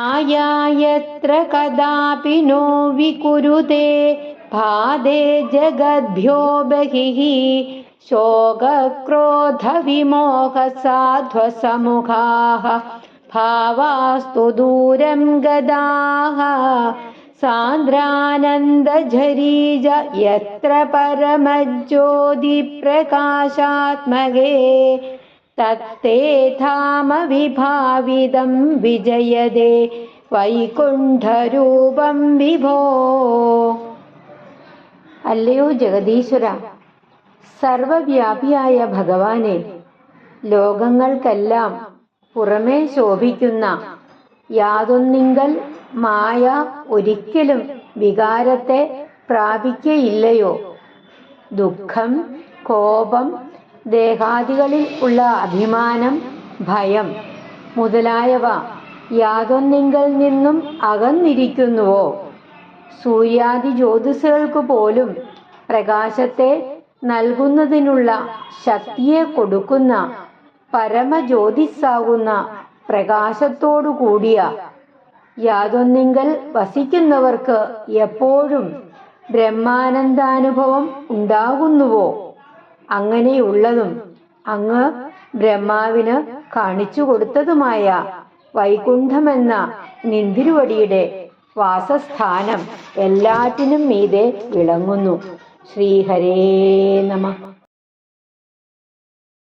आयायत्र कदापि नो विकुरुते भादे जगद्भ्यो बहिः शोकक्रोधविमोहसाध्वसमुखाः भावास्तु दूरं गदाः। सान्द्रानन्दझरीज यत्र परमज्योतिप्रकाशात्मगे തത്തേ വിജയതേ വൈകുണ്ഠരൂപം വിഭോ. അല്ലയോ ജഗദീശ്വര സർവവ്യാപിയായ ഭഗവാനെ ലോകങ്ങൾക്കെല്ലാം പുറമേ ശോഭിക്കുന്ന യാതൊന്നിങ്കൽ മായ ഒരിക്കലും വികാരത്തെ പ്രാപിക്കയില്ലയോ? ദുഃഖം കോപം ദേഹാദികളിൽ ഉള്ള അഭിമാനം ഭയം മുതലായവ യാതൊന്നിങ്കൽ നിന്നും അകന്നിരിക്കുന്നുവോ? സൂര്യാദി ജ്യോതിസുകൾക്ക് പോലും പ്രകാശത്തെ നൽകുന്നതിനുള്ള ശക്തിയെ കൊടുക്കുന്ന പരമജ്യോതിസാകുന്ന പ്രകാശത്തോടു കൂടിയ യാതൊന്നിങ്കൽ വസിക്കുന്നവർക്ക് എപ്പോഴും ബ്രഹ്മാനന്ദാനുഭവം ഉണ്ടാകുന്നുവോ? അങ്ങനെയുള്ളതും അങ്ങ് ബ്രഹ്മാവിന് കാണിച്ചു കൊടുത്തതുമായ വൈകുണ്ഠമെന്ന നിന്തിരുവടിയുടെ വാസസ്ഥാനം എല്ലാറ്റിനും മീതെ വിളങ്ങുന്നു. ശ്രീഹരേ നമ.